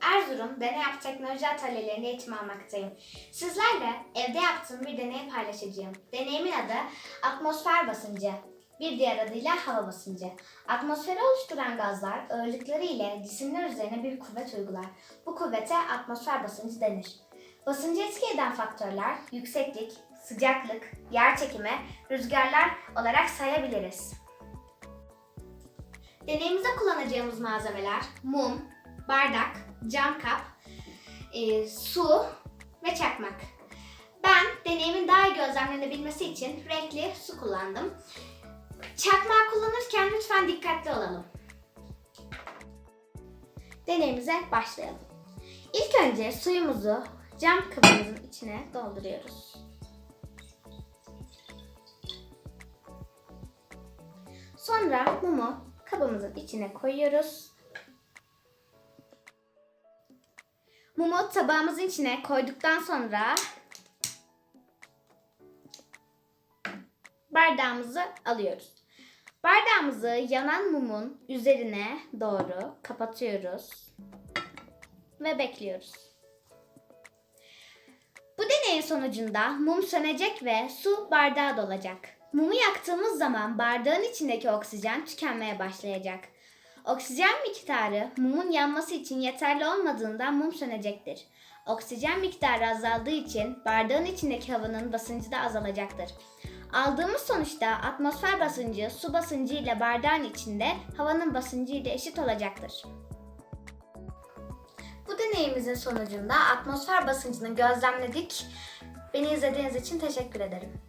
Erzurum Deney Yap Teknoloji Atölyelerinde eğitim almaktayım. Sizlerle evde yaptığım bir deney paylaşacağım. Deneyimin adı atmosfer basıncı. Bir diğer adıyla hava basıncı. Atmosferi oluşturan gazlar ağırlıkları ile cisimler üzerine bir kuvvet uygular. Bu kuvvete atmosfer basıncı denir. Basıncı etki eden faktörler yükseklik, sıcaklık, yer çekimi, rüzgarlar olarak sayabiliriz. Deneyimizde kullanacağımız malzemeler mum, bardak, cam kap, e, su ve çakmak. Ben deneyimin daha iyi gözlemlenebilmesi için renkli su kullandım. Çakmağı kullanırken lütfen dikkatli olalım. Deneyimize başlayalım. İlk önce suyumuzu cam kabımızın içine dolduruyoruz. Sonra mumu kabımızın içine koyuyoruz. Mumu tabağımızın içine koyduktan sonra bardağımızı alıyoruz. Bardağımızı yanan mumun üzerine doğru kapatıyoruz ve bekliyoruz. Bu deneyin sonucunda mum sönecek ve su bardağa dolacak. Mumu yaktığımız zaman bardağın içindeki oksijen tükenmeye başlayacak. Oksijen miktarı mumun yanması için yeterli olmadığında mum sönecektir. Oksijen miktarı azaldığı için bardağın içindeki havanın basıncı da azalacaktır. Aldığımız sonuçta atmosfer basıncı su basıncı ile bardağın içinde havanın basıncı ile eşit olacaktır. Bu deneyimizin sonucunda atmosfer basıncını gözlemledik. Beni izlediğiniz için teşekkür ederim.